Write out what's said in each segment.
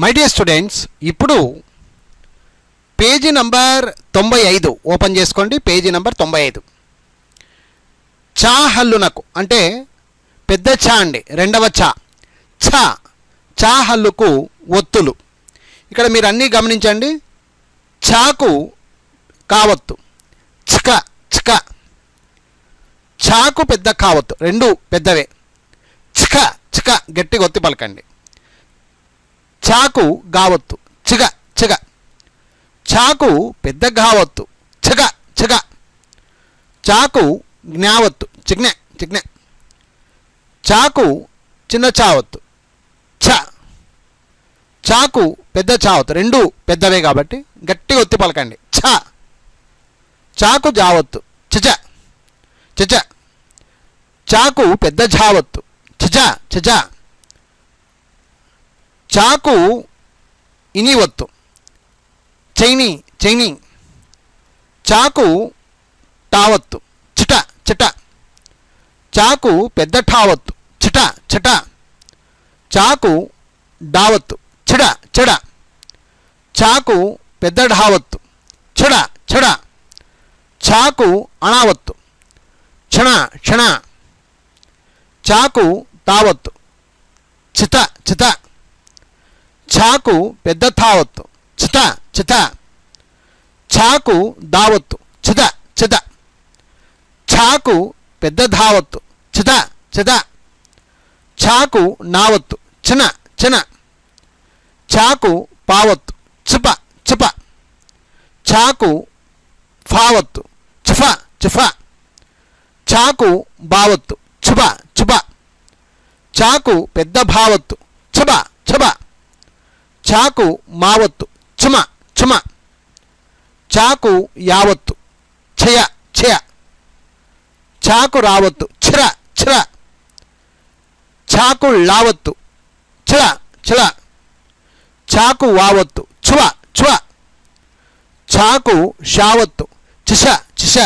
My dear students ఇప్పుడు page number తొంభై ఐదు ఓపెన్ చేసుకోండి పేజీ నంబర్ తొంభై ఐదు. చా హల్లునకు అంటే పెద్ద చా అండి రెండవ చా చా హల్లుకు ఒత్తులు. ఇక్కడ మీరు అన్నీ గమనించండి. చాకు కావత్తు. చిక చిక. చాకు పెద్ద కావత్తు రెండు పెద్దవే. చిక చిక గట్టిగా ఒత్తి పలకండి. చాకు గావత్తు. చిగ చిగ. చాకు పెద్ద గావత్తు. చిగ చిగ. చాకు జ్ఞావత్తు. చిగ్న చిగ్న. చాకు చిన్న చావత్తు. చ. చాకు పెద్ద చావత్తు. రెండు పెద్దవే కాబట్టి గట్టిగా ఒత్తి పలకండి. ఛ చాకు జావత్తు. చిచ. చిచ. చాకు పెద్ద జావత్తు. చిచ చిచ. చాకు ఇనివత్తు. చైని చైని. చాకు టావత్తు. చిట చిట. చాకు పెద్ద ఠావత్తు. చిట చిట. చాకు డావత్తు. చిడ చిడ. చాకు పెద్ద ఢావత్తు. చిడ చిడ. చాకు అణావత్తు. క్షణ క్షణ. చాకు తావత్తు చిత చిత. చాకు పెద్ద తావత్తు చిత చిత చాకు దావత్తు చిత చిత చాకు పెద్ద ధావత్తు. చిత చిత చాకు నావత్తు. చిన చిన చాకు పావత్తు. చిప చిప చాకు ఫావత్తు. చిఫ చిఫ చాకు బావత్తు చుబ చుబ చాకు పెద్ద భావత్తు. చుబ చుబ చాకు మావత్తు. చుమ చుమ. చాకు యావత్తు. ఛయ ఛయ. చాకు రావత్తు. చిర చిర చాకు లావత్తు. చిల చిల చాకు వావత్తు. చువ చువ చాకు షావత్తు. చిష చిష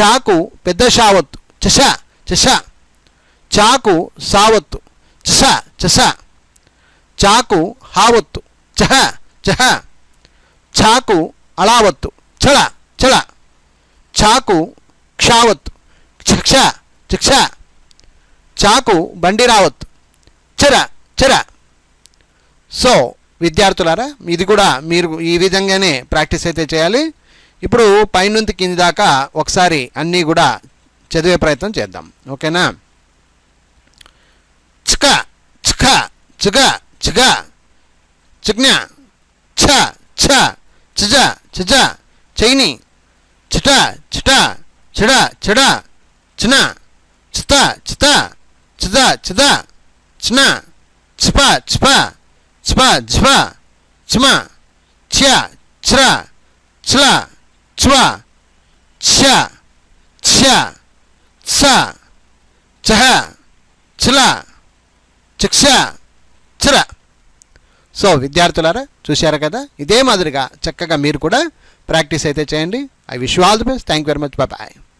చాకు పెద్ద షావత్తు. చిష చిష చాకు సావత్తు. చిష చిష చాకు హావత్తు చహ చహ చాకు అళావత్తు చళ చళ చాకు క్షావత్తు చిక్ష చిక్ష చాకు బండి రావత్ చర చర సో విద్యార్థులారా ఇది కూడా మీరు ఈ విధంగానే ప్రాక్టీస్ అయితే చేయాలి. ఇప్పుడు పైనుంచి కింది దాకా ఒకసారి అన్నీ కూడా చదివే ప్రయత్నం చేద్దాం ఓకేనా చిక చిక చిగ చిగ చిగ్న ఛ ఛ చిజ చిజ చైని చిట చిట చిడ చిడ చిన చిత చిత చిద చిద చిన చిప చిప చిప జిప చిమ ఛ చిర చిల చివ ఛ ఛ ఛ చహ చిల చిక్ష చిర సో విద్యార్థులారా చూశారు కదా? ఇదే మాదిరిగా చక్కగా మీరు కూడా ప్రాక్టీస్ అయితే చేయండి. I wish all the best. Thank very much bye